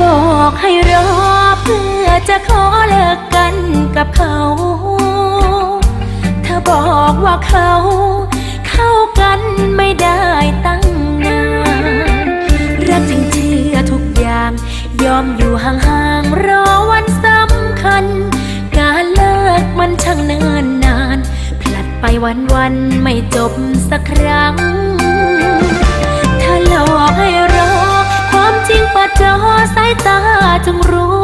บอกให้รอเพื่อจะขอเลิกกันกับเขา เธอบอกว่าเขา เข้ากันไม่ได้ตั้งนานรักจริงเชื่อทุกอย่าง ยอมอยู่ห่างๆรอวันสำคัญ การเลิกมันช่างเนิ่นนานผลัดไปวันๆไม่จบสักครั้ง เธอหลอกให้รอ ความจริงเปิดจอสายตาจงรู้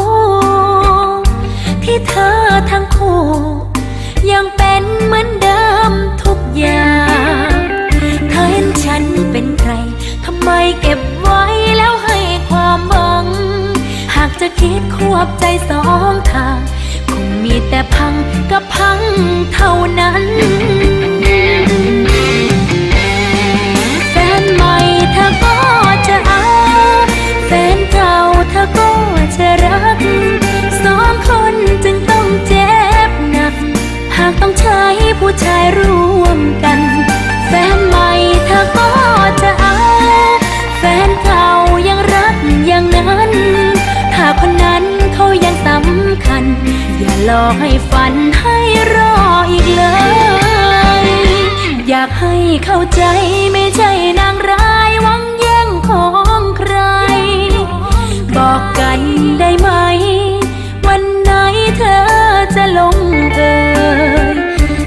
ที่เธอทั้งคู่ ยังเป็นเหมือนเดิมทุกอย่างเธอเห็นฉันเป็นใครทำไมเก็บไว้แล้วให้ความหวัง หากจะคิดควบใจสองทาง คงมีแต่พังกับพังท หลอกให้ฝันให้รออีกเลย อยากให้เข้าใจไม่ใช่นางร้ายหวังแย่งของใคร บอกกันได้ไหม วันไหนเธอจะลงเอย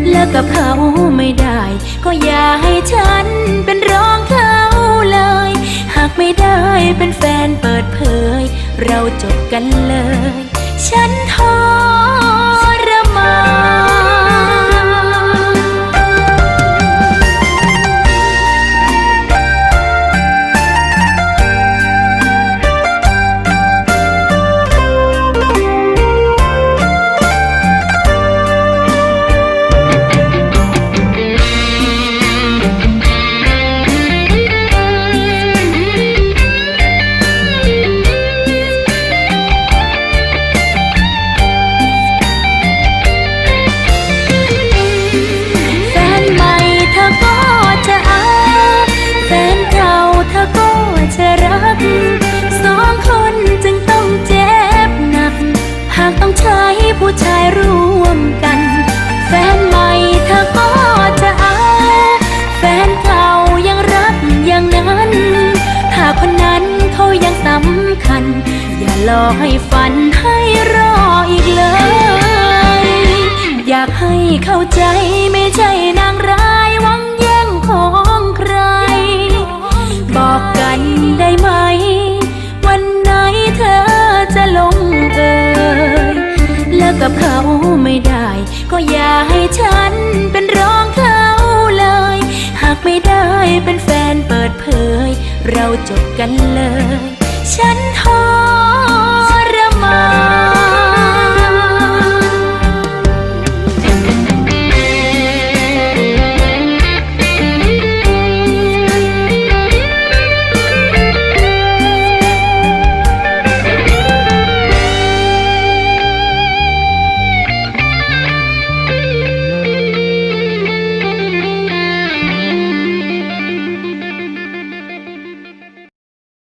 เลิกกับเขาไม่ได้ ก็อย่าให้ฉันเป็นรองเขาเลย หากไม่ได้เป็นแฟนเปิดเผย เราจบกันเลย ฉันทร ม คนนั้นเขายังสำคัญ อย่าหลอกให้ฝันให้รออีกเลย อยากให้เข้าใจไม่ใช่นางร้ายหวังแย่งของใคร บอกกันได้ไหม วันไหนเธอจะลงเอยเลิกกับเขาไม่ได้ ก็อย่าให้ฉันเป็นรองเขาเลย หากไม่ได้เป็นแฟนเปิดเผย เราจบกันเลย ฉันท้อ